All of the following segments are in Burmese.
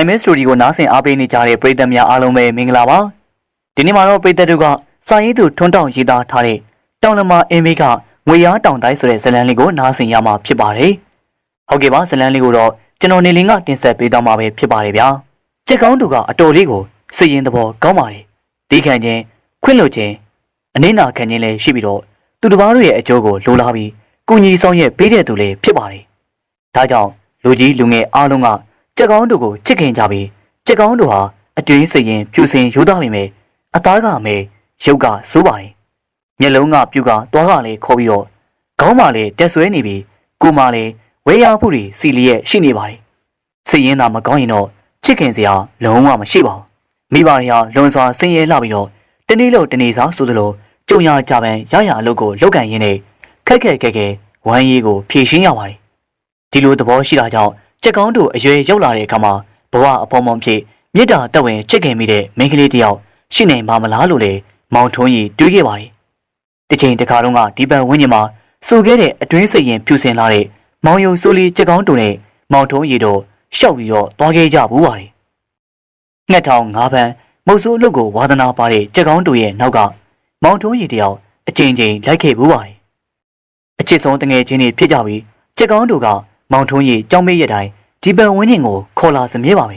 နိုင်မဲစတူဒီကိုနားဆင်အားပေးနေကြတဲ့ပရိသတ်များအားလုံးပဲမင်္ဂလာပါဒီနေ့မှာတော့ပရိသတ်တို့ကစာရေးသူထွန်းတောင်ရေးသားထားတဲ့တောင်လမအင်းမေကငွေရားတောင်တိုင်းဆိုတဲ့ဇာတ်လမ်းလေးကိုနားဆင်ရမှာဖြစ်ပါတယ်ဟုတ်ကဲ့ပါဇာတ်လမ်းလေးကိုတော့ကျွန်တော်နေလင်းကတင်ဆက်ပေးသွားမှာပဲဖြစ်ပါတယ်ဗျာကြက်ကောင်းသူကအတော်လေးကိုစိတ်ရင်သဘောကောင်းပါတယ်ဒီခံချင်းခွင့်လွှတ်ခြင်းအနစ်နာခံခြင်းလည်းရှိပြီးတော့သူတစ်ပါးတို့ရဲ့အကျိုးကိုလိုလားပြီးကုညီဆောင်ရွက်ပေးတဲ့သူလည်းဖြစ်ပါတယ်ဒါကြောင့်လူကြီးလူငယ်အားလုံးက ကြက်ကောင်းတို့ကိုချစ်ခင်ကြပြီးကြက်ကောင်းတို့ဟာအတွင်းစိတ်ရင်ဖြူစင်ရိုးသားပေမဲ့အသားကမဲရုပ်ကစိုးပါတယ်မျက်လုံးကပြူကသွားကလည်းခေါ်ပြီးတော့ခေါင်းမှလည်းတက်ဆွဲနေပြီးကိုယ်မှလည်းဝဲရမှုတွေစီလီရဲ့ရှိနေပါတယ်စိတ်ရင်းသာမကောင်းရင်တော့ချစ်ခင်စရာလုံးဝမရှိပါဘူးမိဘတွေဟာလွန်စွာဆင်းရဲလှပြီးတော့တနေ့လို့တနေ့စားဆိုသလိုကြုံရကြပန်ရရအလုပ်ကိုလောက်ကန်ရင်းနဲ့ခက်ခက်ခဲခဲဝမ်းရည်ကိုဖြည့်ရှင်းရပါတယ်ဒီလိုသဘောရှိတာကြောင့် ကြက်ကောင်းတို့အရွယ်ရောက်လာတဲ့အခါမှာဘဝအပေါ်မောင်ဖြစ်မေတ္တာတက်ဝင်ချစ်ခင်မိတဲ့မိန်းကလေးတယောက်ရှိနေမှာမလားလို့လေမောင်ထွန်းကြီးတွေးခဲ့ပါတယ်တစ်ချိန်တစ်ခါတုန်းကဒီပန်ဝင်းကျင်မှာစိုးခဲ့တဲ့အတွင်းစိတ်ရင်ဖြူစင်လာတဲ့မောင်ယုံစိုးလီကြက်ကောင်းတို့နဲ့မောင်ထွန်းကြီးတို့ရှောက်ပြီးတော့သွားခဲ့ကြဘူးပါတယ်နှစ်ထောင်ငါးပန်းမုတ်ဆိုးအလုပ်ကိုဝါသနာပါတဲ့ကြက်ကောင်းတို့ရဲ့နောက်ကမောင်ထွန်းကြီးတယောက်အချိန်ချင်းလိုက်ခဲ့ဘူးပါတယ်အချစ်ဆုံးတငယ်ချင်းတွေဖြစ်ကြပြီးကြက်ကောင်းတို့ကမောင်ထွန်းကြီးကြောင်းမေးရတိုင်း ဒီပန်ဝင်းကျင်ကိုခေါ်လာစမြဲပါပဲ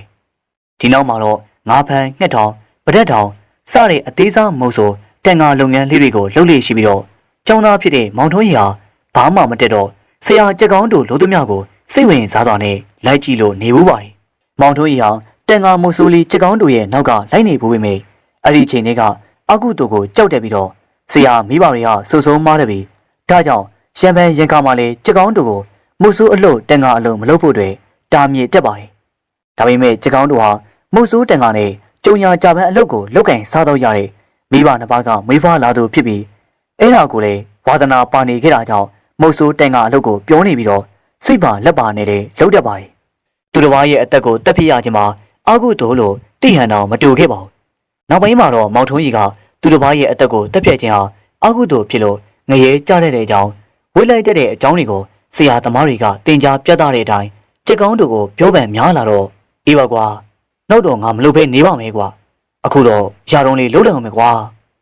ဒီနောက်မှာတော့ငါးဖန်းငှက်ထောင်ပဒက်ထောင်စတဲ့အသေးစားမုတ်ဆိုတန်ငါလုပ်ငန်းလေးတွေကိုလှုပ်လေရှိပြီးတော့ကျောင်းသားဖြစ်တဲ့မောင်ထွန်းကြီးဟာဘာမှမတက်တော့ဆရာကြက်ကောင်းတို့လို့သမျှကိုစိတ်ဝင်စားစွာနဲ့လိုက်ကြည့်လို့နေဘူးပါတယ်မောင်ထွန်းကြီးဟာတန်ငါမုတ်ဆိုလီကြက်ကောင်းတို့ရဲ့နောက်ကလိုက်နေဘူးပေမဲ့အဲ့ဒီအချိန်လေးကအကုတူကိုကြောက်တက်ပြီးတော့ဆရာမိဘတွေကဆူဆုံမားတယ်ပြီးဒါကြောင့်ရံပန်းရင်ကားမှလည်းကြက်ကောင်းတို့ကိုမုတ်ဆိုးအလို့တန်ငါအလို့မလုပ်ဖို့အတွက် တာမြေတက်ပါတယ်ဒါပေမဲ့ကြက်ကောင်းတို့ဟာမုတ်ဆိုးတန်ငါနဲ့ကြုံညာကြပန်းအလုပ်ကိုလောက်ကင်စားတော့ရတဲ့မိဘနှစ်ပါးကမွေးဖွားလာသူဖြစ်ပြီးအဲ့ဒါကိုလည်းဝါသနာပါနေခဲ့တာကြောင့်မုတ်ဆိုးတန်ငါအလုပ်ကိုပြောနေပြီးတော့စိတ်ပါလက်ပါနဲ့လည်းလှုပ်တတ်ပါတယ်သူတစ်ပါးရဲ့အသက်ကိုတက်ပြရခြင်းမှာအာကုသို့လို့တိဟန်တော်မတူခဲ့ပါဘူးနောက်ပိုင်းမှာတော့မောင်ထွန်းကြီးကသူတစ်ပါးရဲ့အသက်ကိုတက်ပြက်ခြင်းဟာအာကုသို့ဖြစ်လို့ငရဲကြတဲ့အကြောင်းဝိလိုက်တဲ့အကြောင်းတွေကိုဆရာသမားတွေကတင် जा ပြသတဲ့အတိုင်း ကြက်ကောင်းတို့ကိုပြောပန်များလာတော့အေးပါကွာနောက်တော့ငါမလုပ်ဘဲနေပါမယ်ကွာအခုတော့ရာတော်လေးလှုပ်တယ်အောင်မယ်ကွာ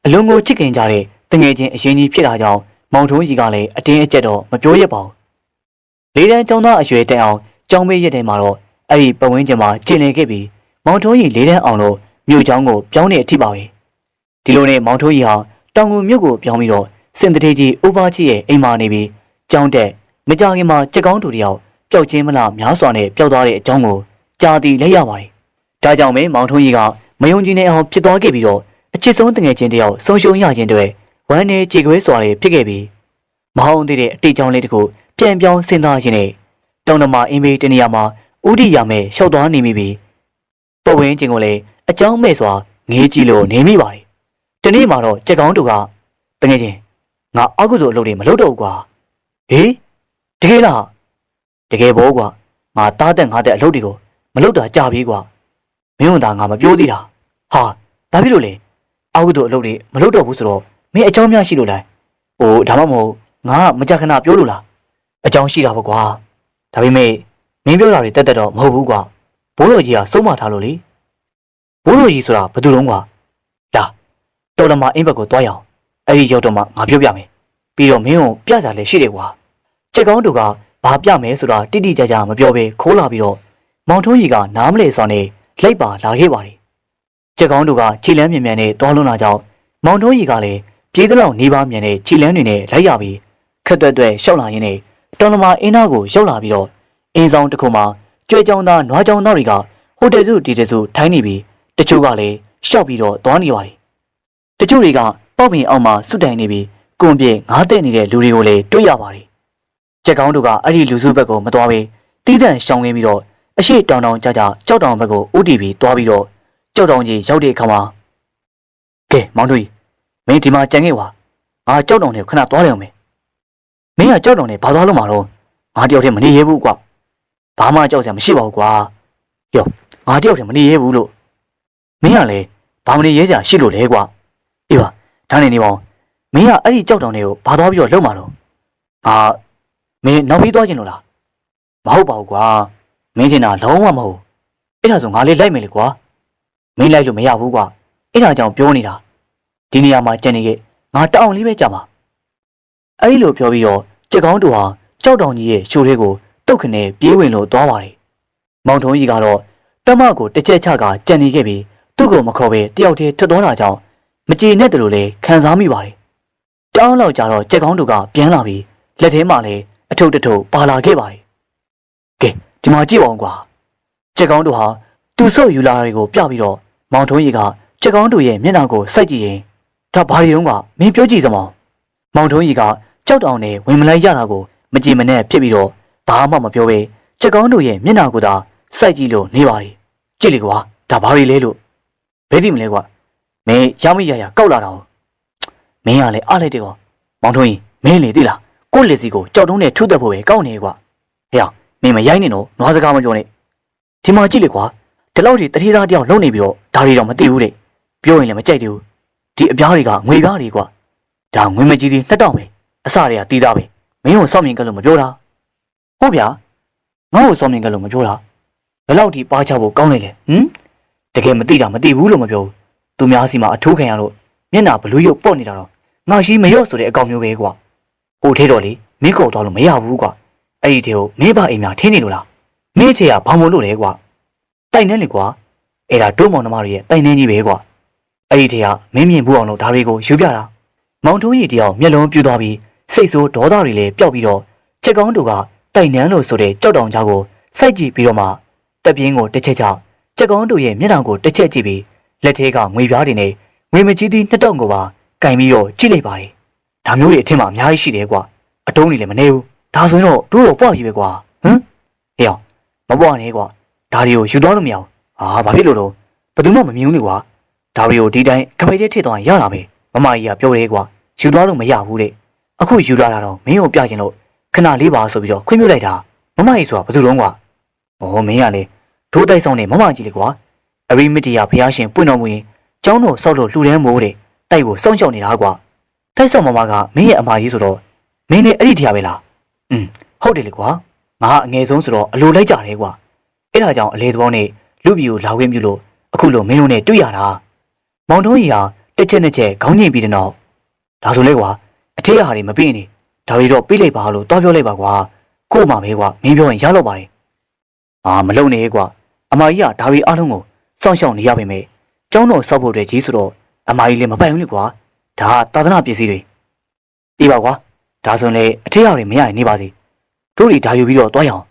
အလုံးကိုချစ်ခင်ကြတဲ့တငယ်ချင်းအရင်ကြီးဖြစ်တာကြောင့်မောင်ထုံးကြီးကလည်းအတင်းအကျပ်တော့မပြောရပါဘူးလေးတန်းကျောင်းသားအရွယ်တက်အောင်ကျောင်းမေးရက်တဲ့မှာတော့အဲ့ဒီပဝင်းကျင်မှာကျင်လည်ခဲ့ပြီးမောင်ထုံးကြီးလေးတန်းအောင်လို့မြို့ကျောင်းကိုပြောင်းနေအထိပါပဲဒီလိုနဲ့မောင်ထုံးကြီးဟာတောင်ငူမြို့ကိုပြောင်းပြီးတော့စင်တထေးကြီးအိုဘာကြီးရဲ့အိမ်မာနေပြီးကျောင်းတက်မကြခင်မှာကြက်ကောင်းတူတယောက် ပျောက်ချင်းမလားများစွာနဲ့ပျောက်သွားတဲ့အကြောင်းကိုကြားသိလိုက်ရပါတယ်။ဒါကြောင့်ပဲမောင်ထွန်းကြီးကမယုံကြည်နေအောင်ဖြစ်သွားခဲ့ပြီးတော့အချစ်ဆုံးတငယ်ချင်းတယောက်ဆုံးရှုံးရခြင်းတွေဝမ်းနဲ့ကြေကွဲစွာတွေဖြစ်ခဲ့ပြီးမဟုတ်သေးတဲ့အတိတ်ကြောင့်လေးတခုပြန်ပြောင်းစဉ်းစားခြင်းနဲ့တောင်တမအင်းမေးတနေရာမှာဥဒိယာမဲ့ရှောက်သွားနေမိပြီးပဝင်းချင်းကိုလည်းအကြောင်းမဲ့စွာငေးကြည့်လို့နေမိပါတယ်။ဒီနေ့မှာတော့ကြက်ကောင်းတူကတငယ်ချင်းငါအကုသို့အလုပ်တွေမလုပ်တော့ဘူးကွာ။ဟေးတကယ်လား တကယ်ဘောကွာငါတားတဲ့ငါတဲ့အလုပ်တွေကိုမလုပ်တာကြာပြီကွာမင်းတို့ကငါမပြောသေးတာဟာဘာဖြစ်လို့လဲအောက်ကတော့အလုပ်တွေမလုပ်တော့ဘူးဆိုတော့မင်းအကြောင်းများရှိလို့လားဟိုဒါမှမဟုတ်ငါကမကြခဏပြောလို့လားအကြောင်းရှိတာပေါ့ကွာဒါပေမဲ့မင်းပြောတာတွေတက်တက်တော့မဟုတ်ဘူးကွာဘိုးတော်ကြီးကစုံမထားလို့လေဘိုးတော်ကြီးဆိုတာဘယ်သူလုံးကွာလာတော်လမအင်းဘက်ကိုတွားရအောင်အဲ့ဒီရောက်တော့မှငါပြောပြမယ်ပြီးတော့မင်းကိုပြကြလည်းရှိတယ်ကွာချက်ကောင်းတူက ဘာပြမယ်ဆိုတာတိတိကျကျမပြောဘဲခိုးလာပြီးတော့မောင်ထုံးကြီးကနားမလဲစွာနဲ့လိုက်ပါလာခဲ့ပါတယ်။ချက်ကောင်းတို့ကခြေလမ်းမြန်မြန်နဲ့တောလွန်းလာကြောင်းမောင်ထုံးကြီးကလည်းပြေးသလောက်နေပါမြန်နဲ့ခြေလမ်းတွေနဲ့လိုက်ရပြီးခက်တွက်တွက်ရှောက်လာရင်းနဲ့တော်လမာအင်းသားကိုရောက်လာပြီးတော့အင်းဆောင်တစ်ခုမှာကြွယ်ကြောင်သားနွားကြောင်သားတွေကဟိုတယ်စုတီတယ်စုထိုင်းနေပြီးတချို့ကလည်းရှောက်ပြီးတော့သွားနေပါတယ်။တချို့တွေကပေါက်ပင်အောင်မှာစွတ်တိုင်နေပြီးကွန်ပြေငားတဲ့နေတဲ့လူတွေကိုလည်းတွေ့ရပါတယ် ကြက်ကောင်းတို့ကအဲ့ဒီလူစုဘက်ကိုမသွားဘဲတီးတန့်ရှောင်ရင်းပြီးတော့အရှိတောင်တောင်ကြကြကြောက်တောင်ဘက်ကိုဥတီပြီးသွားပြီးတော့ကြောက်တောင်ကြီးရောက်တဲ့အခါမှာကဲမောင်တို့ကြီးမင်းဒီမှာကြံခဲ့ပါငါကြောက်တောင်နဲ့ခဏသွားတယ်အောင်မယ်မင်းကကြောက်တောင်နဲ့ဘာသွားလို့မှာတော့ငါတယောက်တည်းမနေရဘူးကွာဘာမှကြောက်စရာမရှိပါဘူးကွာယောငါတယောက်တည်းမနေရဘူးလို့မင်းကလည်းဘာမနေရဲစရာရှိလို့လဲကွာအေးပါဒါနဲ့နေပါဦးမင်းကအဲ့ဒီကြောက်တောင်တွေကိုဘာသွားပြီးတော့လှုပ်မှာတော့ငါ မင်းနောက်ပြီးသွားခြင်းလို့လားမဟုတ်ပါဘူးကွာမင်းချင်တာလုံးဝမဟုတ်အဲ့ဒါဆိုငါလေးလိုက်မယ်လေကွာမင်းလိုက်လို့မရဘူးကွာအဲ့ဒါကြောင့်ပြောနေတာဒီနေရာမှာကြံနေခဲ့ငါတအောင်လေးပဲကြာမှာအဲ့ဒီလိုပြောပြီးတော့ကြက်ကောင်းတူဟာကြောက်တောင်ကြီးရဲ့ရှိုးလေးကိုတုတ်ခနဲ့ပြေးဝင်လို့သွားပါတယ်မောင်ထုံးကြီးကတော့တမကိုတစ်ချက်ချကကြံနေခဲ့ပြီးသူ့ကိုမခေါ်ပဲတယောက်တည်းထွက်သွားတာကြောင့်မကြေနဲ့တလို့လဲခံစားမိပါတယ်တောင်းလောက်ကြတော့ကြက်ကောင်းတူကပြန်လာပြီးလက်ထဲမှာလည်း အထုပ်တထုပ်ပါလာခဲ့ပါတယ်ကဲဒီမှာကြည့်ပါဦးကွာကြက်ကောင်းတူဟာသူ့ဆုပ်ယူလာတွေကိုပြပြီးတော့မောင်ထုံးကြီးကကြက်ကောင်းတူရဲ့မျက်နှာကိုစိုက်ကြည့်ရင်ဒါဘာတွေတုန်းကမင်းပြောကြည့်သမောင်မောင်ထုံးကြီးကကြောက်တောင်နဲ့ဝင်မလိုက်ရတာကိုမကြည်မနဲ့ဖြစ်ပြီးတော့ဘာမှမပြောပဲကြက်ကောင်းတူရဲ့မျက်နှာကိုသာစိုက်ကြည့်လို့နေပါလေကြည့်လေကွာဒါဘာတွေလဲလို့ဘယ်ဒီမလဲကွာမင်းရမိရရကောက်လာတာ哦မင်းကလည်းအားလိုက်တယ်ကွာမောင်ထုံးကြီးမင်းလေသိလား ကိုယ့်လက်စီကိုကြောက်တုံးနဲ့ထုသက်ဖို့ပဲကောက်နေကွာဟေ့မင်းမရိုက်နဲ့တော့နွားစကားမပြောနဲ့ဒီမှာကြည့်လေကွာဒီလောက်ကြီးတတိသားတယောက်လုံနေပြီးတော့ဒါတွေတော့မသိဘူးလေပြောရင်လည်းမကြိုက်သေးဘူးဒီအပြားတွေကငွေပြားတွေကွာဒါငွေမကြီးသေးနှစ်တောင်ပဲအစတွေကတီးသားပဲမင်းကိုစောင့်မြင်ကလို့မပြောတာဟုတ်ဗျာငါ့ကိုစောင့်မြင်ကလို့မပြောတာဘယ်လောက်ဒီပါချဖို့ကောင်းနေလဲဟမ်တကယ်မသိတာမသိဘူးလို့မပြောဘူးသူများစီမှာအထိုးခံရလို့မျက်နှာဘလူးရုပ်ပေါ့နေတာတော့ငါရှိမရော့ဆိုတဲ့အကောင်မျိုးပဲကွာ ဟိုထဲတော့လေမင်းကောက်တော့လို့မရဘူးကွာအဲ့ဒီထဲကိုမင်းပါအိမ်များထင်းနေလို့လားမင်းချေကဘာမို့လို့လဲကွာတိုင်နေလေကွာအဲ့ဒါတိုးမောင်နှမတွေရဲ့တိုင်နေကြီးပဲကွာအဲ့ဒီထဲကမင်းမြင်ဘူးအောင်လို့ဒါတွေကိုယူပြတာမောင်ထိုးကြီးတယောက်မျက်လုံးပြူသွားပြီးစိတ်ဆိုးဒေါသတွေလည်းပျောက်ပြီးတော့ချက်ကောင်းတူကတိုင်နန်းလို့ဆိုတဲ့ကြောက်တောင်ကြားကိုစိုက်ကြည့်ပြီးတော့မှတက်ပြင်းကိုတစ်ချက်ချချက်ကောင်းတူရဲ့မျက်နှာကိုတစ်ချက်ကြည့်ပြီးလက်ထဲကငွေပြားတွေနဲ့ငွေမကြီးသည့်နှစ်တောင်ကိုပါကင်ပြီးတော့ကြည့်လိုက်ပါတယ် ဒါမျိုးတွေအထင်မှာအများကြီးရှိတယ်ကွာအတုံးတွေလည်းမနေဘူးဒါဆိုရင်တော့တို့တော့ပွားပြီပဲကွာဟမ်ဟေ့အောင်မပွားနဲ့ကွာဒါတွေကိုယူသွားလို့မရဘူးဟာဘာဖြစ်လို့တော့ဘယ်သူမှမမြင်ဘူးလေကွာဒါတွေကိုဒီတိုင်းကပိတ်ထဲထည့်သွားရင်ရတာပဲမမကြီးကပြောတယ်ကွာယူသွားလို့မရဘူးတဲ့အခုယူလာတာတော့မင်းကိုပြချင်လို့ခဏလေးပါဆိုပြီးတော့ခွင့်ပြုလိုက်တာမမကြီးဆိုတာဘယ်သူလုံးကွာဩမင်းကလေဒိုးတိုက်ဆောင်နေမမကြီးလေကွာအရိမတီယာဖះရှင်ပွင့်တော်မူရင်ကျောင်းတော်ဆောက်လို့လှူဒန်းမိုးတဲ့တိုက်ကိုစောင့်ရှောက်နေတာကွာ တိုက်ဆောင်မမကမင်းရဲ့အမကြီးဆိုတော့မင်းလည်းအဲ့ဒီတရားပဲလားอืมဟုတ်တယ်လေကွာငါအငယ်ဆုံးဆိုတော့အလိုလိုက်ကြတယ်ကွာအဲ့ဒါကြောင့်အလေသဘောနဲ့လူပြည်ကိုလာခွင့်ပြုလို့အခုလိုမင်းတို့နဲ့တွေ့ရတာမောင်တို့ကြီးဟာတစ်ချက်နှစ်ချက်ခေါင်းညိပြီးတဲ့နောက်ဒါဆိုလေကွာအထက်ဟာတွေမပြင်းနေဒါတွေတော့ပြေးလိုက်ပါလို့တောက်ပြောလိုက်ပါကွာကို့မှာပဲကွာမင်းပြောရင်ရတော့ပါတယ်အာမလုံနဲ့ကွာအမကြီးကဒါတွေအားလုံးကိုစောင့်ရှောက်နေရပါမယ်ကျောင်းတော်ဆောက်ဖို့အတွက်ကြီးဆိုတော့အမကြီးလည်းမပိုင်ဘူးလေကွာ ဒါကသာသနာပစ္စည်းတွေပြီးပါကွာဒါဆိုရင်လေအထက်ဟာတွေမရရင်နေပါစေတို့တွေဒါယူပြီးတော့တွားရအောင်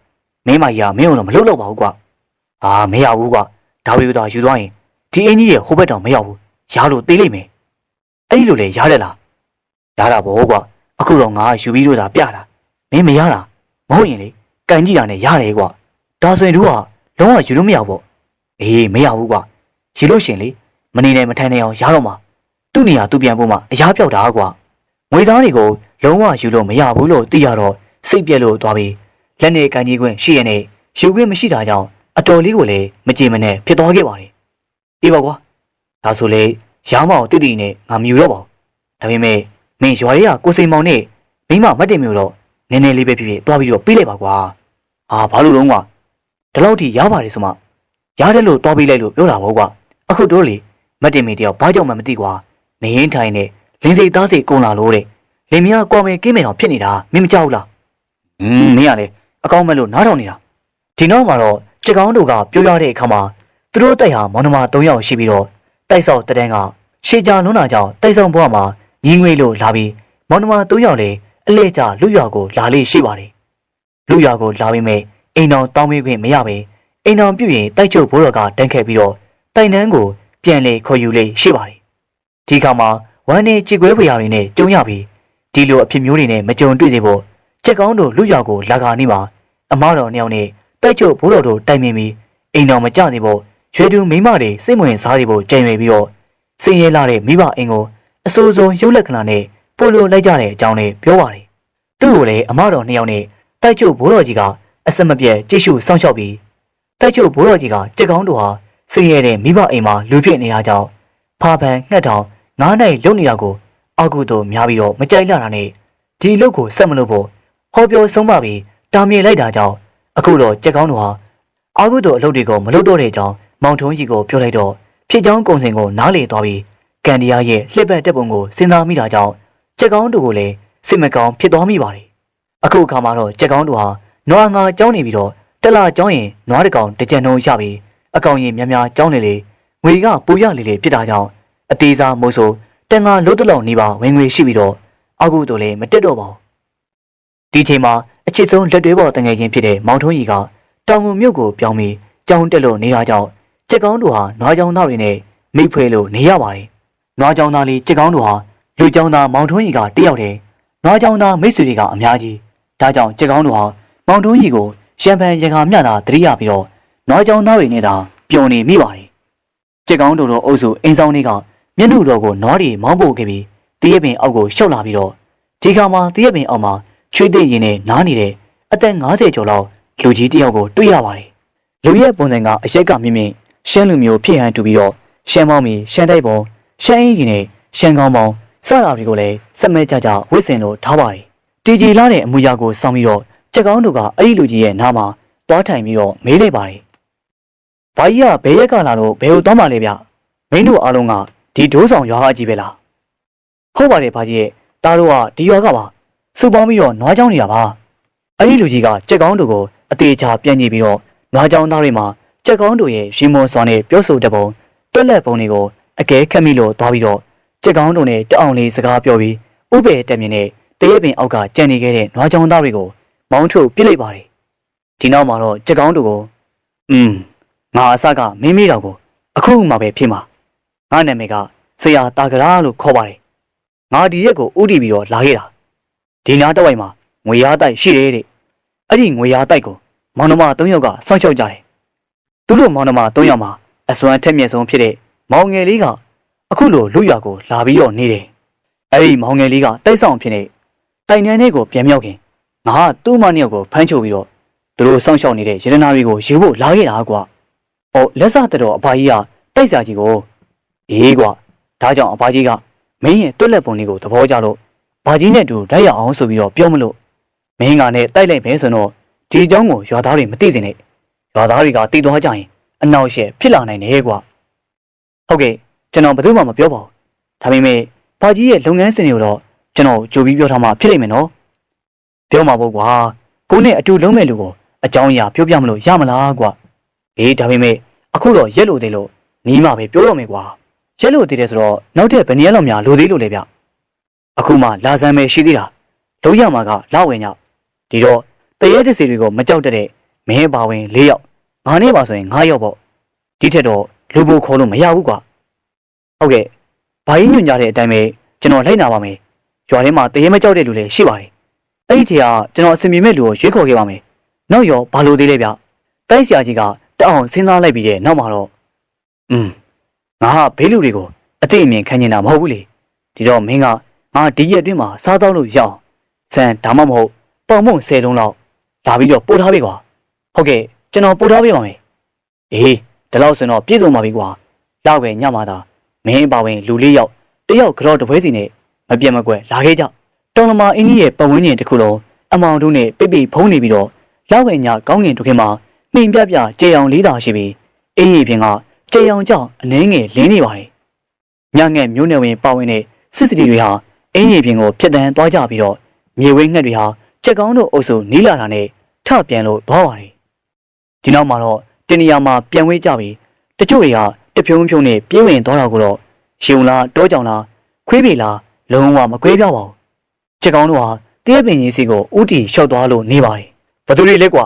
မင်းမကြီးကမင်းအောင်တော့မလုပ်တော့ပါဘူးကွာအာမရဘူးကွာဒါတွေကိုတော့ယူသွားရင်ဒီအင်းကြီးရဲ့ဟိုဘက်တော့မရောက်ဘူးရလို့သေးလိမ့်မယ်အဲ့ဒီလိုလေရတယ်လားရတာဘောကွာအခုတော့ငါယူပြီးတော့ဒါပြတာမင်းမရတာမဟုတ်ရင်လေကန်ကြည့်တာနဲ့ရတယ်ကွာဒါဆိုရင်တို့ကလုံးဝယူလို့မရဘူးပေါ့အေးမရဘူးကွာယူလို့ရှင်လေမနေနဲ့မထိုင်နဲ့အောင်ရတော့မှာ သူ့နေရာသူ့ပြန်ဖို့မှအရာပြောက်တာကွာငွေသားတွေကိုလုံးဝယူလို့မရဘူးလို့သိရတော့စိတ်ပြက်လို့သွားပြီးလက်နဲ့ကန်ကြီးခွင့်ရှိရနဲ့ယူခွင့်မရှိတာကြောင့်အတော်လေးကိုလည်းမကြည်မနဲ့ဖြစ်သွားခဲ့ပါတယ်အေးပါကွာဒါဆိုလေရောင်းမအောင်တိတိနဲ့ငါမြူတော့ပါဘူးဒါပေမဲ့မင်းရွာလေးကကိုစိန်မောင်နဲ့မိမမတ်တင်မျိုးတော့နည်းနည်းလေးပဲဖြစ်ဖြစ်တွားပြီးတော့ပြေးလိုက်ပါကွာဟာဘာလို့လုံးကွာဒီလောက်ထိရပါတယ်ဆိုမှရတယ်လို့တွားပြေးလိုက်လို့ပြောတာပေါ့ကွာအခုတို့လေမတ်တင်မီတယောက်ဘာကြောင့်မှမသိကွာ နေရင်ထိုင်နေလင်းစိတ်သားစိတ်ကုန်လာလို့တဲ့လင်မယားကွာမယ်ကင်းမယ်တော့ဖြစ်နေတာမင်းမကြောက်လားဟင်းမင်းကလေအကောင်းမဲ့လို့နားထောင်နေတာဒီနောက်မှာတော့ကြက်ကောင်းတို့ကပြောရတဲ့အခါမှာသူတို့တိုက်ဟာမောင်နှမ၃ယောက်ရှိပြီးတော့တိုက်ဆောက်တန်းကရှေးကြလွန်းတာကြောင့်တိုက်ဆောင်ဘွားမှာညီငွေလို့လာပြီးမောင်နှမ၃ယောက်လည်းအလဲကျလူရွာကိုလာလေးရှိပါတယ်လူရွာကိုလာပြီးမဲ့အိမ်တော်တောင်းပေးခွင့်မရပဲအိမ်တော်ပြုတ်ရင်တိုက်ချုပ်ဘိုးတော်ကတန်းခဲ့ပြီးတော့တိုင်နှန်းကိုပြန်လေခေါ်ယူလေးရှိပါတယ် ဒီခါမှာဝမ်းနေကြည်ကွဲဖွေရတွေနဲ့ကြုံရပြီးဒီလိုအဖြစ်မျိုးတွေနဲ့မကြုံတွေ့သေးဖို့ချက်ကောင်းတို့လူရွာကိုလာခါနေမှာအမားတော်နှစ်ယောက်နဲ့တိုက်ချုပ်ဘိုးတော်တို့တိုင်ပင်ပြီးအိမ်တော်မကြသေးဖို့ရွှေတူမိမတွေစိတ်ဝင်စားနေဖို့ကြံရွယ်ပြီးတော့စင်ရဲလာတဲ့မိဘအိမ်ကိုအစိုးဆုံးရုပ်လက္ခဏာနဲ့ပို့လို့လိုက်ကြတဲ့အကြောင်းလေးပြောပါတယ်သူ့ကိုလည်းအမတော်နှစ်ယောက်နဲ့တိုက်ချုပ်ဘိုးတော်ကြီးကအဆက်မပြတ်ကြည့်ရှုစောင့်ရှောက်ပြီးတိုက်ချုပ်ဘိုးတော်ကြီးကကြက်ကောင်းတို့ဟာစင်ရဲတဲ့မိဘအိမ်မှာလူဖြစ်နေရကြောင်းဖာဖန်ငှက်တောင် ငားနိုင်လုံနေတာကိုအောက်ကူတို့များပြီးတော့မကြိုက်လာတာနဲ့ဒီလုတ်ကိုဆက်မလို့ဖို့ဟောပြောဆုံးပါပြီးတာမြေလိုက်တာကြောင့်အခုတော့ကြက်ကောင်းတို့ဟာအာဟုတို့အလုပ်တွေကိုမလုပ်တော့တဲ့အကြောင်းမောင်ထုံးကြီးကိုပြောလိုက်တော့ဖြစ်ကြောင်းကုံစင်ကိုနားလေသွားပြီးကန်ဒီယာရဲ့လှစ်ပတ်တက်ပုံကိုစဉ်းစားမိတာကြောင့်ချက်ကောင်းတို့ကိုလည်းစစ်မကောင်းဖြစ်သွားမိပါတယ်အခုအခါမှာတော့ချက်ကောင်းတို့ဟာနွားငါကြောင်းနေပြီးတော့တက်လာကြောင်းရင်နွားတကောင်တစ်ကြံနှုံးရပြီးအကောင်ရင်များများကြောင်းနေလေငွေကပူရလေလေဖြစ်တာကြောင့် အသေးစားမို့ဆိုတန်ငါလို့တလောက်နေပါဝင်ငွေရှိပြီးတော့အာဟုတို့လည်းမတက်တော့ပါဘူးဒီချိန်မှာအချစ်ဆုံးလက်တွေပေါ်တငယ်ချင်းဖြစ်တဲ့မောင်ထုံးကြီးကတောင်ငူမြို့ကိုပြောင်းပြီးကြောင်းတက်လို့နေတာကြောင့်ချက်ကောင်းတို့ဟာနွားကြောင်သားတွေနဲ့မိဖွဲလို့နေရပါတယ်နွားကြောင်သားလေးချက်ကောင်းတို့ဟာလူကြောင်သားမောင်ထုံးကြီးကတယောက်တည်းနွားကြောင်သားမိတ်ဆွေတွေကအများကြီးဒါကြောင့်ချက်ကောင်းတို့ဟာမောင်ထုံးကြီးကိုရှမ်ပန်ရကာမျှတာတရိယာပြီးတော့နွားကြောင်သားတွေနဲ့သာပျော်နေမိပါတယ်ချက်ကောင်းတို့တို့အုပ်စုအင်းဆောင်တွေက မျက်နှာတော်ကိုနွားတွေမောင်းပို့ခဲ့ပြီးတရက်ပင်အောက်ကိုရှောက်လာပြီးတော့ဒီခါမှာတရက်ပင်အောက်မှာချွေးသိရင်နဲ့နားနေတဲ့အသက်50ကျော်လောက်လူကြီးတယောက်ကိုတွေ့ရပါတယ်လူရဲ့ပုံစံကအရက်ကမြင့်မြင့်ရှမ်းလူမျိုးဖြစ်ဟန်တူပြီးတော့ရှမ်းမောင်းမီရှမ်းတိုက်ပုံရှမ်းအင်းကြီးနဲ့ရှမ်းကောင်းပေါင်းစတာတွေကိုလည်းစက်မဲ့ကြကြဝစ်စင်လို့ထားပါတယ်တီဂျီလာတဲ့အမူအရာကိုစောင့်ပြီးတော့ချက်ကောင်းတို့ကအဲ့ဒီလူကြီးရဲ့နားမှာတွားထိုင်ပြီးတော့မေးလိုက်ပါတယ်။ဘာကြီးကဘယ်ရက်ကလာလို့ဘယ်ကိုသွားမှလဲဗျ။မင်းတို့အားလုံးက ဒီဒိုးဆောင်ရွာအကြီးပဲလား။ဟုတ်ပါတယ်ဘာကြီးရဲ့တားတို့ကဒီရွာကပါစူပေါင်းပြီးတော့နွားချောင်းနေတာပါ။အဲ့ဒီလူကြီးကချက်ကောင်းတို့ကိုအသေးချာပြန်ကြည့်ပြီးတော့နွားချောင်းသားတွေမှာချက်ကောင်းတို့ရဲ့ရင်မောစွာနဲ့ပြောဆိုတဲ့ပုံတွက်လက်ပုံတွေကိုအကဲခတ်မိလို့သွားပြီးတော့ချက်ကောင်းတို့နဲ့တအောင်လေးစကားပြောပြီးဥပေတက်မြင်နဲ့တရက်ပင်အောက်ကကြံနေခဲ့တဲ့နွားချောင်းသားတွေကိုမောင်းထုတ်ပြစ်လိုက်ပါတယ်ဒီနောက်မှာတော့ချက်ကောင်းတို့ကိုอืมငါအစကမင်းမိတော်ကိုအခုမှပဲဖြစ်မှာ ငါနာမည်ကဆရာတာကရာလို့ခေါ်ပါတယ်ငါဒီရက်ကိုဥတီပြီးတော့လာခဲ့တာဒီနားတစ်ဝိုက်မှာငွေရားတိုက်ရှိတယ်တဲ့အဲ့ဒီငွေရားတိုက်ကိုမောင်နှမ၃ယောက်ကစောင့်ရှောက်ကြတယ်သူတို့မောင်နှမ၃ယောက်မှာအစွမ်းထက်မြက်ဆုံးဖြစ်တဲ့မောင်ငယ်လေးကအခုလိုလူရွာကိုလာပြီးတော့နေတယ်အဲ့ဒီမောင်ငယ်လေးကတိုက်ဆောင်ဖြစ်နေတိုင်နှန်းလေးကိုပြန်မြောက်ခင်ငါကသူ့မနှစ်ယောက်ကိုဖမ်းချုပ်ပြီးတော့သူတို့စောင့်ရှောက်နေတဲ့ရတနာတွေကိုယူဖို့လာခဲ့တာကွာ။အော်လက်စတတော်အဘကြီးကတိုက်စာကြီးကို အေးကွာဒါကြောင့်အဘကြီးကမင်းရဲ့တွက်လက်ပုံလေးကိုသဘောကျလို့ဘာကြီးနဲ့တူတိုက်ရအောင်ဆိုပြီးတော့ပြောမလို့မင်းကနဲ့တိုက်လိုက်မယ်ဆိုတော့ဒီအကြောင်းကိုရွာသားတွေမသိစင်နဲ့ရွာသားတွေကတည်သွားကြရင်အနောက်ရှက်ဖြစ်လာနိုင်တယ်ကွာ။ဟုတ်ကဲ့ကျွန်တော်ဘယ်သူမှမပြောပါဘူး။ဒါပေမဲ့ဘာကြီးရဲ့လုပ်ငန်းစဉ်တွေကိုတော့ကျွန်တော်ကြိုပြီးပြောထားမှဖြစ်လိမ့်မယ်နော်။ပြောမှာပေါ့ကွာ။ကိုနဲ့အတူလုံးမဲ့လူကိုအကြောင်းအရာပြောပြမလို့ရမလားကွာ။အေးဒါပေမဲ့အခုတော့ရက်လို့သေးလို့နီးမှပဲပြောတော့မယ်ကွာ။ ရက်လို့သေးတယ်ဆိုတော့နောက်ထပ်ဘယ်နည်းလောက်များလိုသေးလို့လဲဗျ။အခုမှလာစမ်းပဲရှိသေးတာ။လုံးရမှာကလောက်ဝင်ည။ဒီတော့တရဲတစီတွေကိုမကြောက်တဲ့မင်းပါဝင်၄ယောက်ငါနဲ့ပါဆိုရင်၅ယောက်ပေါ့။ဒီထက်တော့လူဖို့ခေါ်လို့မရဘူးကွာ။ဟုတ်ကဲ့။ဘာကြီးညွှန်ကြတဲ့အတိုင်းပဲကျွန်တော်လိုက်နာပါမယ်။ရွာထဲမှာတရဲမကြောက်တဲ့လူလည်းရှိပါတယ်။အဲ့ဒီထက်ကျွန်တော်အစင်မြေမဲ့လူကိုရွေးခေါ်ခဲ့ပါမယ်။နောက်ရောဘာလို့သေးလဲဗျ။တိုက်ဆရာကြီးကတအောင်စဉ်းစားလိုက်ပြီးတဲ့နောက်မှာတော့อืม ငါကဘေးလူတွေကိုအသိအမြင်ခံနေတာမဟုတ်ဘူးလေ။ဒီတော့မင်းကငါဒီရက်အတွင်းမှာစားတော့လို့ရအောင်စံဒါမှမဟုတ်ပုံမုံ၁၀လုံးလောက်လာပြီးတော့ပို့ထားပေးကွာ။ဟုတ်ကဲ့ကျွန်တော်ပို့ထားပေးပါမယ်။အေးဒီလောက်ဆိုတော့ပြည့်စုံပါပြီကွာ။လောက်ပဲညမှာသာမင်းပါဝင်လူလေးယောက်တယောက်ကြောတပွဲစီနဲ့မပြတ်မကွက်လာခဲ့ကြ။တောင်လမာအင်းကြီးရဲ့ပတ်ဝန်းကျင်တစ်ခုလုံးအမောင်တို့နဲ့ပိတ်ပိတ်ဖုံးနေပြီးတော့လောက်ငယ်ညကောင်းငင်ဒုခင်မှာနှိမ်ပြပြကြေအောင်လေးတာရှိပြီးအေးရီပြင်က ကြေအောင်ကြောင့်အနှင်းငယ်လင်းနေပါတယ်။ညငယ်မျိုးနယ်ဝင်ပါဝင်တဲ့စစ်စတီတွေဟာအင်းရီပြင်ကိုဖျက်တမ်းသွားကြပြီးတော့မြေဝင်းငှက်တွေဟာချက်ကောင်းတို့အုပ်စုနီးလာတာနဲ့ထပြန်လို့သွားပါတယ်။ဒီနောက်မှာတော့တနေရာမှာပြန်ဝေးကြပြီးတချို့တွေကတဖြုံဖြုံနဲ့ပြေးဝင်သွားတာကိုတော့ရှုံလားတောကြောင်လားခွေးပေလားလုံးဝမကွဲပြားပါဘူး။ချက်ကောင်းတို့ဟာတဲပင်ကြီးစီကိုဥတီလျှောက်သွားလို့နေပါတယ်။ဘသူတွေလဲကွာ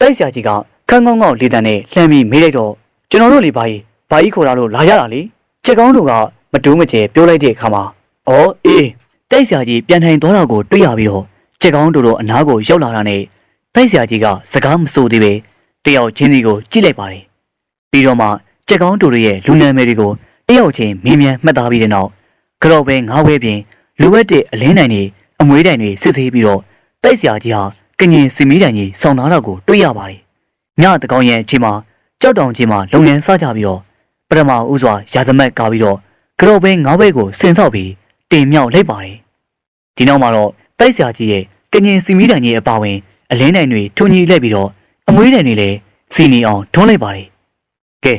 တိုက်ဆရာကြီးကခန်းကောင်းကောင်းလေတံနဲ့လှမ်းပြီးမေးလိုက်တော့ ကျွန်တော်တို့လေဘာကြီးဘာကြီးခေါ်တာလို့လာရတာလေချက်ကောင်းတို့ကမတူးမကျဲပြောလိုက်တဲ့အခါမှာအော်အေးတိုက်ဆရာကြီးပြန်ထိုင်သွားတာကိုတွေ့ရပြီးတော့ချက်ကောင်းတို့တို့အနားကိုရောက်လာတာနဲ့တိုက်ဆရာကြီးကစကားမဆိုသေးပဲတယောက်ချင်းစီကိုကြည့်လိုက်ပါတယ်ပြီးတော့မှချက်ကောင်းတို့ရဲ့လူနာမည်တွေကိုတယောက်ချင်းမင်းမြန်မှတ်သားပြီးတဲ့နောက်ကြော့ပဲငါးဝဲပြင်လူဝက်တဲ့အလင်းတိုင်တွေအမွေးတိုင်တွေစစ်ဆေးပြီးတော့တိုက်ဆရာကြီးဟာကငင်စီမီးတိုင်ကြီးဆောင်းလာတာကိုတွေ့ရပါတယ်ညတကောင်ရဲ့အချိန်မှာ ကြောက်တောင်ကြီးမှာလုံငန်းစားကြပြီးတော့ပထမဦးစွာရာဇမတ်ကာပြီးတော့ကြော့ပဲငါးဝဲကိုဆင်ဆောက်ပြီးတင်မြောက်လိုက်ပါတယ်ဒီနောက်မှာတော့တိုက်ဆရာကြီးရဲ့ကငင်စီမီးတိုင်ကြီးအပါဝင်အလင်းတိုင်တွေထုံကြီးလိုက်ပြီးတော့အမွေးတိုင်တွေလည်းစီနီအောင်ထုံးလိုက်ပါတယ်ကဲ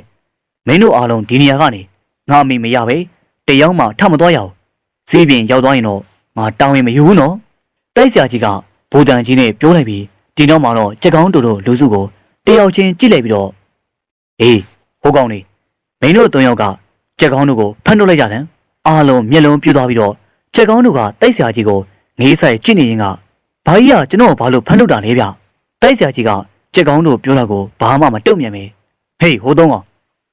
မင်းတို့အားလုံးဒီနေရာကနေငါအမိမရပဲတယောက်မှထမသွားရအောင်စီးပြင်ရောက်သွားရင်တော့ငါတောင်းရင်မယူဘူးနော်တိုက်ဆရာကြီးကဗိုလ်တန်ကြီးနဲ့ပြောလိုက်ပြီးဒီနောက်မှာတော့ကြက်ကောင်းတူတို့လူစုကိုတယောက်ချင်းကြည့်လိုက်ပြီးတော့ အေးဟိုကောင်နေမင်းတို့သုံးယောက်ကကြက်ကောင်းတို့ကိုဖမ်းထုတ်လိုက်ကြတယ်အားလုံးမျက်လုံးပြူသွားပြီးတော့ကြက်ကောင်းတို့ကတိုက်ဆရာကြီးကိုငေးဆိုင်ကြည့်နေရင်ကဘာကြီးကကျွန်တော်ကိုဘာလို့ဖမ်းထုတ်တာလဲဗျတိုက်ဆရာကြီးကကြက်ကောင်းတို့ပြောတာကိုဘာမှမတုံ့ပြန်ပဲဟေးဟိုသုံးကောင်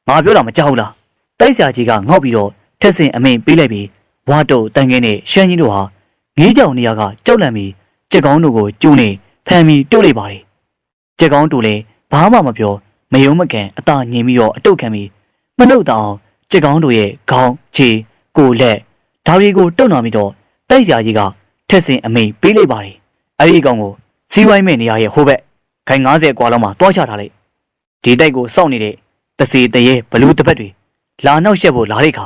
ငါပြောတာမကြောက်ဘူးလားတိုက်ဆရာကြီးကငေါက်ပြီးတော့ထက်စင်အမိန်ပေးလိုက်ပြီးဝါတုတ်တန်ကင်းနဲ့ရှမ်းကြီးတို့ဟာငေးကြောင်နေရာကကြောက်လန့်ပြီးကြက်ကောင်းတို့ကိုကျူးနေဖမ်းပြီးတုတ်လိုက်ပါတယ်ကြက်ကောင်းတို့လည်းဘာမှမပြော မယုံမကန်အသာငြိမ်ပြီးတော့အတုတ်ခံပြီးမနှုတ်တောင်ကြက်ကောင်းတို့ရဲ့ခေါင်းခြေကိုယ်လက်ဒါတွေကိုတုံနာပြီးတော့တိုက်ဆရာကြီးကထက်စင်အမိန်ပေးလိုက်ပါတယ်အဲ့ဒီကောင်ကိုစီးဝိုင်းမဲ့နေရာရဲ့ဟိုဘက်ခိုင်90กว่าလောက်မှတွားချထားလိုက်ဒီတိုက်ကိုစောင့်နေတဲ့တစီတရေဘလူးတစ်ပတ်တွေလာနောက်ရှက်ဖို့လာတဲ့ခါ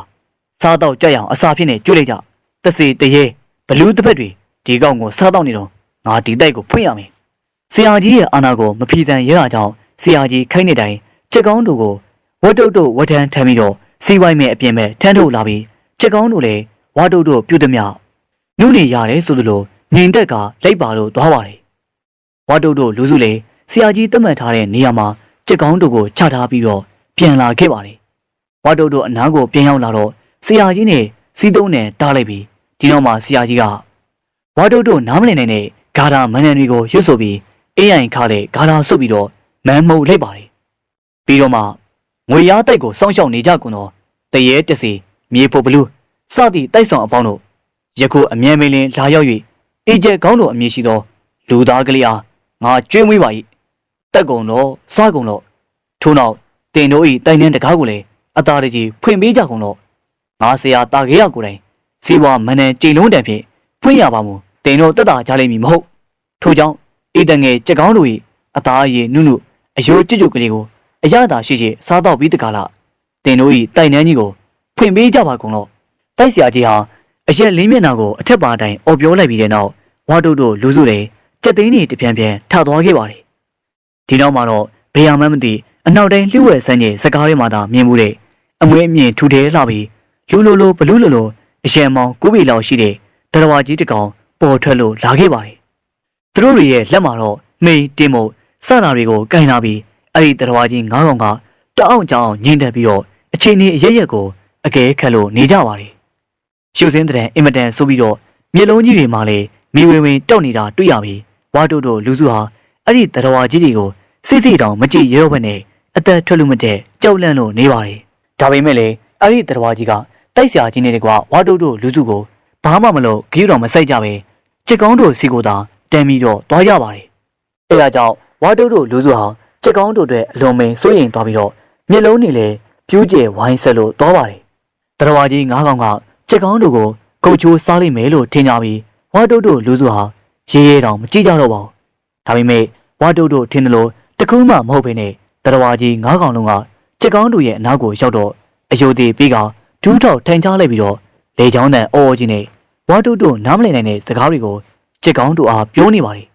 စားတော့ကြက်ရအောင်အစာဖြစ်နေကျွတ်လိုက်ကြတစီတရေဘလူးတစ်ပတ်တွေဒီကောင်ကိုစားတော့နေတော့ငါဒီတိုက်ကိုဖွင့်ရမယ်ဆရာကြီးရဲ့အာနာကိုမဖြီးစံရတာကြောင့် ဆရာကြီးခိုင်းနေတိုင်းချက်ကောင်းတို့ကိုဝတ်တုတ်တို့ဝတ်ထန်းထမ်းပြီးတော့စီးဝိုင်းမဲ့အပြင်မဲ့ထမ်းထုတ်လာပြီးချက်ကောင်းတို့လည်းဝါတုတ်တို့ပြုတ်သည်မြနုနေရတယ်ဆိုသလိုငင်တက်ကလိုက်ပါလို့သွားပါတယ်ဝါတုတ်တို့လူစုလည်းဆရာကြီးသတ်မှတ်ထားတဲ့နေရာမှာချက်ကောင်းတို့ကိုချထားပြီးတော့ပြန်လာခဲ့ပါတယ်ဝါတုတ်တို့အနားကိုပြန်ရောက်လာတော့ဆရာကြီးနဲ့စီးတုံးနဲ့တားလိုက်ပြီးဒီနောက်မှာဆရာကြီးကဝါတုတ်တို့နားမလည်နိုင်တဲ့ဂါထာမန်နန်တွေကိုရွတ်ဆိုပြီးအေးရိုင်ခါတဲ့ဂါထာဆုပ်ပြီးတော့ မန်းမှုတ်လိုက်ပါတယ်ပြီးတော့မှငွေရားတိုက်ကိုစောင့်ရှောက်နေကြကုန်တော့တရေတစီမြေဖို့ဘလူးစသည့်တိုက်ဆောင်အပေါင်းတို့ယခုအမြဲမင်းလင်းလာရောက်၍အေးကျဲကောင်းတော်အမည်ရှိသော လူသားကလေးအားငါကြွေးမွေးပါ၏တက်ကုံတော့စားကုံတော့ထို့နောက်တင်တို့၏တိုင်နှင်းတကားကိုလည်းအသားတကြီးဖွင့်ပေးကြကုန်တော့ငါဆရာတာခေရကိုယ်တိုင်စီဝါမနန်ကြိမ်လုံးတန်ဖြင့်ဖွင့်ရပါမူတင်တို့တက်တာကြလိမ့်မည်မဟုတ်ထို့ကြောင့်အေးတငယ်ကြက်ကောင်းတို့၏အသားအရည်နုနု အယိုးကြွကြွကလေးကိုအရသာရှိရှိစားတော့ပြီးတကားလားတင်တို့၏တိုင်နှန်းကြီးကိုဖွင့်ပေးကြပါကုန်တော့တိုက်ဆရာကြီးဟာအရက်လေးမျက်နှာကိုအထက်ပါတိုင်းအော်ပြောလိုက်ပြီးတဲ့နောက်ဝါတုတ်တို့လူစုတွေကြက်သိန်းတွေတပြန်ပြန်ထသွားခဲ့ပါတယ်ဒီနောက်မှာတော့ဘေးရမန်းမသိအနောက်တိုင်းလှုပ်ဝဲဆန်းကြီးစကားတွေမှာသာမြင်မှုတဲ့အမွေးအမြင့်ထူထဲလှပြီးလူလိုလိုဘလူးလိုလိုအရှံမောင်ကိုပေလောက်ရှိတဲ့တရဝါကြီးတကောင်ပေါ်ထွက်လို့လာခဲ့ပါတယ်သူတို့တွေရဲ့လက်မှာတော့မိန်တင်မို့ စတာတွေကိုကင်လာပြီးအဲ့ဒီတရဝါကြီးငါးကောင်ကတအောင်ကြောင်ငိမ့်တက်ပြီးတော့အချိန်ကြီးအရက်ရက်ကိုအကဲခတ်လို့နေကြပါတယ်ရှုပ်စင်းတဲ့အင်မတန်ဆိုပြီးတော့မျက်လုံးကြီးတွေမှာလည်းမိဝင်ဝင်တောက်နေတာတွေ့ရပြီးဝါတို့တို့လူစုဟာအဲ့ဒီတရဝါကြီးတွေကိုစိတ်စိတ်တောင်မကြည့်ရဲဘဲနဲ့အသက်ထွက်လို့မတဲ့ကြောက်လန့်လို့နေပါတယ်ဒါပေမဲ့လည်းအဲ့ဒီတရဝါကြီးကတိုက်ဆရာကြီးနဲ့တကွာဝါတို့တို့လူစုကိုဘာမှမလုပ်ဂရုတော်မစိုက်ကြပဲချစ်ကောင်းတို့စီကိုသာတန်ပြီးတော့သွားကြပါတယ်အဲဒါကြောင့် ဝါတို့တို့လူစုဟာချစ်ကောင်းတို့အတွက်အလွန်ပင်စိုးရိမ်သွားပြီးတော့မျက်လုံးတွေလည်းပြူးကျဲဝိုင်းဆက်လို့သွားပါတယ်တရဝါကြီးငါးကောင်ကချစ်ကောင်းတို့ကိုကုတ်ချိုးစားလိမ့်မယ်လို့ထင်ကြပြီးဝါတို့တို့လူစုဟာရေးရဲတောင်မကြည့်ကြတော့ပါဘူးဒါပေမဲ့ဝါတို့တို့ထင်တယ်လို့တခုမှမဟုတ်ဘဲနဲ့တရဝါကြီးငါးကောင်လုံးကချစ်ကောင်းတို့ရဲ့အနားကိုရောက်တော့အယိုသေးပြီးကဒူးထောက်ထိုင်ချလိုက်ပြီးတော့လေချောင်းတန်အော်ကြီးနဲ့ဝါတုတ်တို့နားမလည်နိုင်တဲ့စကားတွေကိုကြက်ကောင်းတို့အားပြောနေပါတယ်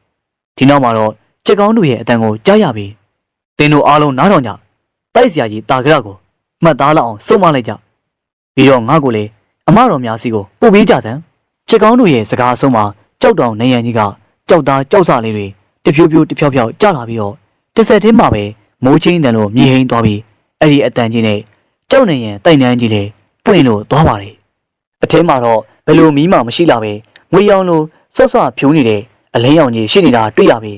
ဒီနောက်မှာတော့ ကြက်ကောင်းတို့ရဲ့အတန်ကိုကြားရပြီးတင်းတို့အားလုံးနားထောင်ကြတိုက်စရာကြီးတာကြရကိုမှတ်သားလောက်အောင်စုံမလိုက်ကြပြီးတော့ငါ့ကိုလေအမတော်များစီကိုပို့ပေးကြစမ်းကြက်ကောင်းတို့ရဲ့စကားအဆုံးမှာကြောက်တောင်နေရန်ကြီးကကြောက်သားကြောက်စလေးတွေတဖြိုးဖြိုးတဖြောက်ဖြောက်ကြလာပြီးတော့တစ်ဆက်တည်းမှာပဲမိုးချင်းတန်လို့မြေဟိန်သွားပြီးအဲ့ဒီအတန်ကြီးနဲ့ကြောက်နေရင်တိုက်နှန်းကြီးလေပွင့်လို့သွားပါတယ်အထင်းမှာတော့ဘယ်လိုမီးမှမရှိလာပဲငွေရောင်လိုဆော့ဆော့ဖြူးနေတဲ့အလင်းရောင်ကြီးရှိနေတာတွေ့ရပြီ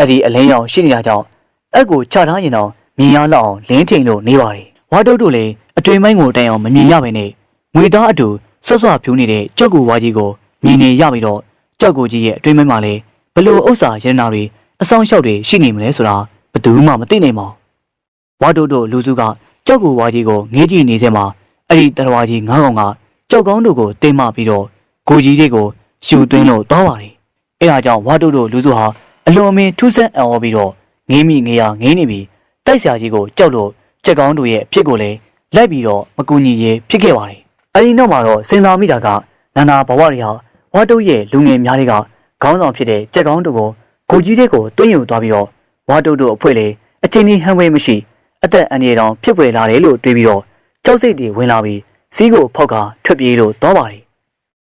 အဲ့ဒီအလင်းရောင်ရှိနေတာကြောင့်အက်ကိုချထားရင်တော့မြင်ရလောက်အောင်လင်းထိန်လို့နေပါတယ်ဝါတုတ်တို့လည်းအတွင်မိုင်းကိုတိုင်အောင်မမြင်ရဘဲနဲ့ငွေသားအတူဆော့ဆော့ဖြူးနေတဲ့ကြောက်ကူဝါကြီးကိုမြင်နေရပြီးတော့ကြောက်ကူကြီးရဲ့အတွင်မိုင်းမှာလည်းဘလို့ဥစ္စာရတနာတွေအဆောင်လျှောက်တွေရှိနေမလဲဆိုတာဘယ်သူမှမသိနိုင်ပါဘူးဝါတုတ်တို့လူစုကကြောက်ကူဝါကြီးကိုငေးကြည့်နေစဲမှာအဲ့ဒီတရဝါကြီးငါးကောင်ကကြောက်ကောင်းတို့ကိုတင်းမပြီးတော့ကိုကြီးတွေကိုရှူသွင်းလို့တောပါတယ်။အဲဒါကြောင့်ဝါတုတ်တို့လူစုဟာ အလွန်အမင်းထူးဆန်းအော်ပြီးတော့ငေးမိငေးရငေးနေပြီးတိုက်ဆရာကြီးကိုကြောက်လို့ချက်ကောင်းတို့ရဲ့အဖြစ်ကိုလည်းလိုက်ပြီးတော့မကူညီရေးဖြစ်ခဲ့ပါတယ်။အဲဒီနောက်မှာတော့စင်သာမိတာကနာနာဘဝတွေဟာဝါတုတ်ရဲ့လူငယ်များတွေကခေါင်းဆောင်ဖြစ်တဲ့ချက်ကောင်းတို့ကိုကိုကြီးတွေကိုတွင်းယူသွားပြီးတော့ဝါတုတ်တို့အဖွဲ့လေအချိန်ကြီးဟန်ဝဲမရှိအသက်အန္တရာယ်တောင်ဖြစ်ပွေလာတယ်လို့တွေးပြီးတော့ကြောက်စိတ်တွေဝင်လာပြီးစီးကိုဖောက်ကထွက်ပြေးလို့တော့ပါတယ်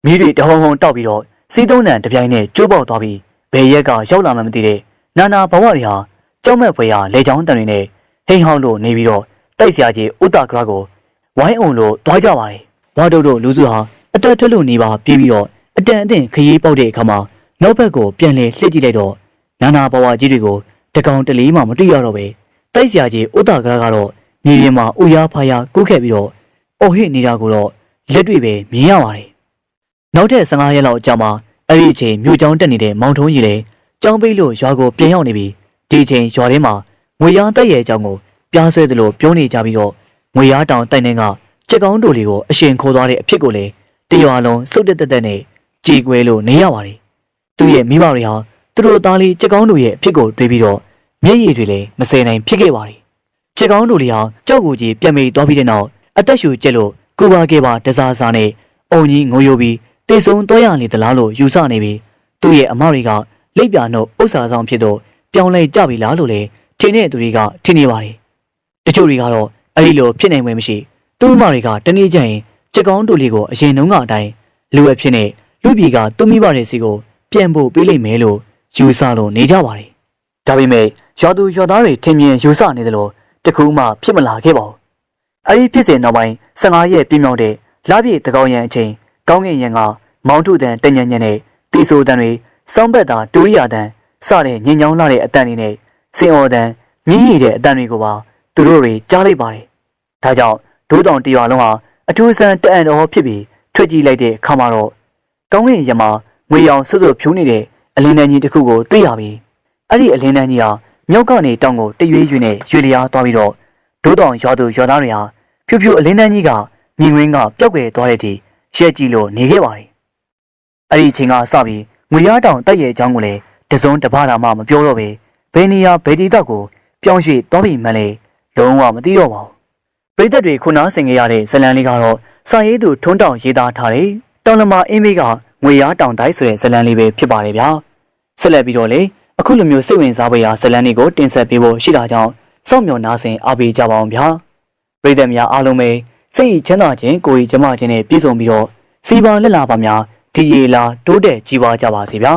မိတွေတဟုံဟုံတောက်ပြီးတော့စီးသုံးတန်တစ်ပြိုင်နဲ့ကျိုးပေါက်သွားပြီး ဘယ်ရက်ကရောက်လာမှမသိတဲ့နာနာဘဝတွေဟာကြောက်မဲ့ဖွယ်ရာလေချောင်းတန်တွေနဲ့ဟိန်ဟောင်းလို့နေပြီးတော့တိုက်စရာကြီးဥတ္တကရကိုဝိုင်းအောင်လို့တွားကြပါတယ်ဝါတို့တို့လူစုဟာအတက်ထွက်လို့နေပါပြေးပြီးတော့အတန်အသင့်ခရီးပေါက်တဲ့အခါမှာနောက်ဘက်ကိုပြန်လေလှည့်ကြည့်လိုက်တော့နာနာဘဝကြီးတွေကိုတကောင်တလေးမှမတွေ့ရတော့ပဲတိုက်စရာကြီးဥတ္တကရကတော့မြေပြင်မှာဥရားဖားရကုတ်ခဲ့ပြီးတော့အော်ဟစ်နေတာကိုတော့လက်တွေ့ပဲမြင်ရပါတယ်နောက်ထပ်15ရက်လောက်ကြာမှ အဲ့ဒီအချိန်မြို့ကျောင်းတက်နေတဲ့မောင်ထုံးကြီးလည်းကျောင်းပိတ်လို့ရွာကိုပြန်ရောက်နေပြီဒီအချိန်ရွာထဲမှာငွေရမ်းတက်ရဲ့အကြောင်းကိုပြားဆွဲသလိုပြောနေကြပြီးတော့ငွေရတောင်တိုင်နှင်းကကြက်ကောင်းတို့လေးကိုအရှင်ခေါ်သွားတဲ့အဖြစ်ကိုလည်းတရွာလုံးစုတ်တက်တက်တက်နဲ့ကြေကွဲလို့နေရပါတယ်သူ့ရဲ့မိဘတွေဟာသူတို့သားလေးကြက်ကောင်းတို့ရဲ့အဖြစ်ကိုတွေးပြီးတော့မျက်ရည်တွေလည်းမစဲနိုင်ဖြစ်ခဲ့ပါတယ်ကြက်ကောင်းတို့လေးဟာကြောက်ကိုကြီးပြန်မိသွားပြီးတဲ့နောက်အသက်ရှူကျက်လို့ကိုပါကေပါတစားစားနဲ့အုံကြီးငိုယိုပြီး တေဆုံတော့ရနေသလားလို့ယူဆနေပြီးသူ့ရဲ့အမတွေကလိပ်ပြာနှုတ်ဥစ္စာဆောင်ဖြစ်တော့ပြောင်းလဲကြပြီလားလို့လေထင်တဲ့သူတွေကထင်နေပါတယ်တချို့တွေကတော့အဲ့ဒီလိုဖြစ်နိုင်မှမရှိသူ့အမတွေကတနေ့ကျရင်ကြက်ကောင်းတို့လေးကိုအရင်တုန်းကအတိုင်းလူအဖြစ်နဲ့လူပြည်ကသူ့မိဘတွေစီကိုပြန်ဖို့ပေးလိုက်မယ်လို့ယူဆလို့နေကြပါတယ်ဒါပေမဲ့ရွာသူရွာသားတွေထင်မြင်ယူဆနေသလိုတကူမှဖြစ်မလာခဲ့ပါဘူးအဲ့ဒီဖြစ်စဉ်နောက်ပိုင်း15ရက်ပြည့်မြောက်တဲ့လပြည့်တကောင်းရန်အချိန် ကောင်းကင်ရန်ကမောင်ထုတန်တညံ့ညံ့နဲ့တီဆိုတန်တွေစောင်းဘက်သာတူရိယာတန်စတဲ့ညင်ညောင်းလာတဲ့အတန်တွေနဲ့စင်အော်တန်မြည်ရည်တဲ့အတန်တွေကိုပါသူတို့တွေကြားလိုက်ပါတယ်။ဒါကြောင့်ဒိုးတောင်တရွာလုံးဟာအထူးဆန်းတအံ့တော်ဖြစ်ပြီးထွက်ကြည့်လိုက်တဲ့အခါမှာတော့ကောင်းကင်ရံမှာငွေရောင်စွတ်စွတ်ဖြိုးနေတဲ့အလင်းတန်းကြီးတစ်ခုကိုတွေ့ရပြီ။အဲ့ဒီအလင်းတန်းကြီးဟာမြောက်ကနေတောင်ကိုတရွေ့ရွေ့နဲ့ရွေလျားသွားပြီးတော့ဒိုးတောင်ရွာသူရွာသားတွေဟာဖြူဖြူအလင်းတန်းကြီးကမြင်ကွင်းကပျောက်ကွယ်သွားတဲ့အထိ ရက်ကြည့်လို့နေခဲ့ပါတယ်။အဲ့ဒီအချိန်ကစပြီးငွေရတောင်တက်ရဲ့အကြောင်းကိုလည်းတစုံတပါးတာမှမပြောတော့ပဲဘယ်နေရာဘယ်ဒီတော့ကိုပြောင်းရွှေ့သွားပြီမှန်းလေလုံးဝမသိတော့ပါဘူးပရိသတ်တွေခုနာဆင်ခဲ့ရတဲ့ဇလန်လေးကတော့စာရေးသူထွန်းတောင်ရေးသားထားတဲ့တောင်လမာအင်းမေးကငွေရားတောင်တိုင်းဆိုတဲ့ဇလန်လေးပဲဖြစ်ပါတယ်ဗျာဆက်လက်ပြီးတော့လေအခုလိုမျိုးစိတ်ဝင်စားဖွယ်ရာဇလန်လေးကိုတင်ဆက်ပေးဖို့ရှိတာကြောင့်စောင့်မျှော်နားဆင်အားပေးကြပါအောင်ဗျာပရိသတ်များအားလုံးပဲ စိတ်ချမ်းသာခြင်းကိုယ်ကြီးကျမခြင်းနဲ့ပြည့်စုံပြီးတော့စီပါလက်လာပါများဒီရေလာတိုးတက်ကြီးပွားကြပါစေဗျာ